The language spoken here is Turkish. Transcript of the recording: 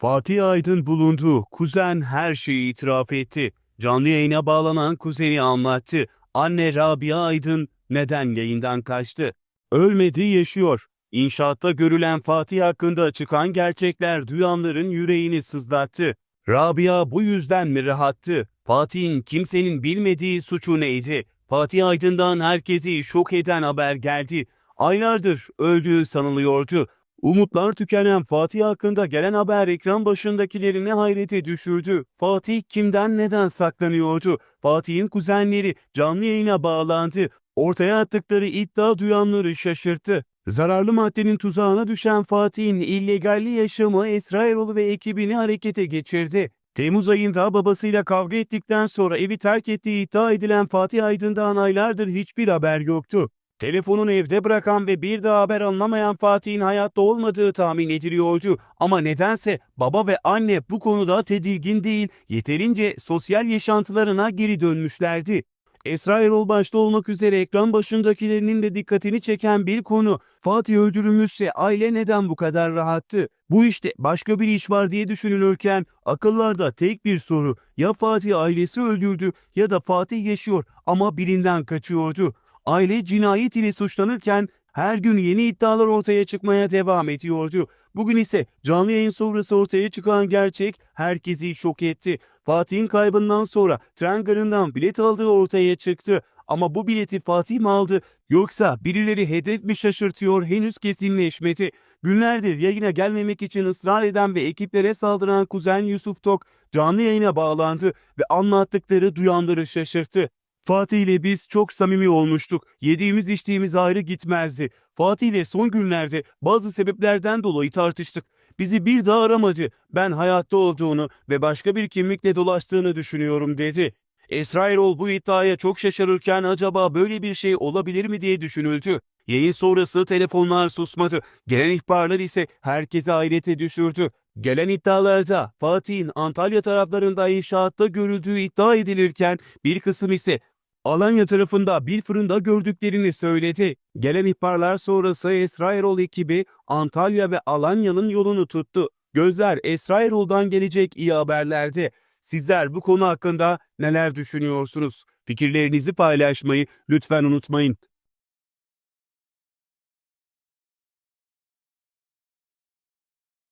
Fatih Aydın bulundu. Kuzen her şeyi itiraf etti. Canlı yayına bağlanan kuzeni anlattı. Anne Rabia Aydın neden yayından kaçtı? Ölmedi yaşıyor. İnşaatta görülen Fatih hakkında çıkan gerçekler duyanların yüreğini sızlattı. Rabia bu yüzden mi rahattı? Fatih'in kimsenin bilmediği suçu neydi? Fatih Aydın'dan herkesi şok eden haber geldi. Aylardır öldüğü sanılıyordu. Umutlar tükenen Fatih hakkında gelen haber ekran başındakilerini hayrete düşürdü. Fatih kimden neden saklanıyordu? Fatih'in kuzenleri canlı yayına bağlandı. Ortaya attıkları iddia duyanları şaşırttı. Zararlı maddenin tuzağına düşen Fatih'in illegalli yaşamı Esra Erol ve ekibini harekete geçirdi. Temmuz ayında babasıyla kavga ettikten sonra evi terk ettiği iddia edilen Fatih Aydın'dan aylardır hiçbir haber yoktu. Telefonunu evde bırakan ve bir daha haber alınamayan Fatih'in hayatta olmadığı tahmin ediliyordu. Ama nedense baba ve anne bu konuda tedirgin değil, yeterince sosyal yaşantılarına geri dönmüşlerdi. Esra Erol başta olmak üzere ekran başındakilerinin de dikkatini çeken bir konu. Fatih öldürülmüşse aile neden bu kadar rahattı? Bu işte başka bir iş var diye düşünülürken akıllarda tek bir soru. Ya Fatih ailesi öldürdü ya da Fatih yaşıyor ama birinden kaçıyordu. Aile cinayet ile suçlanırken her gün yeni iddialar ortaya çıkmaya devam ediyordu. Bugün ise canlı yayın sonrası ortaya çıkan gerçek herkesi şok etti. Fatih'in kaybından sonra tren garından bilet aldığı ortaya çıktı. Ama bu bileti Fatih mi aldı yoksa birileri hedef mi şaşırtıyor henüz kesinleşmedi. Günlerdir yayına gelmemek için ısrar eden ve ekiplere saldıran kuzen Yusuf Tok canlı yayına bağlandı ve anlattıkları duyanları şaşırttı. Fatih ile biz çok samimi olmuştuk. Yediğimiz içtiğimiz ayrı gitmezdi. Fatih ile son günlerde bazı sebeplerden dolayı tartıştık. Bizi bir daha aramadı. Ben hayatta olduğunu ve başka bir kimlikle dolaştığını düşünüyorum dedi. Esra Erol bu iddiaya çok şaşırırken acaba böyle bir şey olabilir mi diye düşünüldü. Yayın sonrası telefonlar susmadı. Gelen ihbarlar ise herkese hayrete düşürdü. Gelen iddialarda Fatih'in Antalya taraflarında inşaatta görüldüğü iddia edilirken bir kısım ise Alanya tarafında bir fırında gördüklerini söyledi. Gelen ihbarlar sonrası Esra Erol ekibi Antalya ve Alanya'nın yolunu tuttu. Gözler Esra Erol'dan gelecek iyi haberlerde. Sizler bu konu hakkında neler düşünüyorsunuz? Fikirlerinizi paylaşmayı lütfen unutmayın.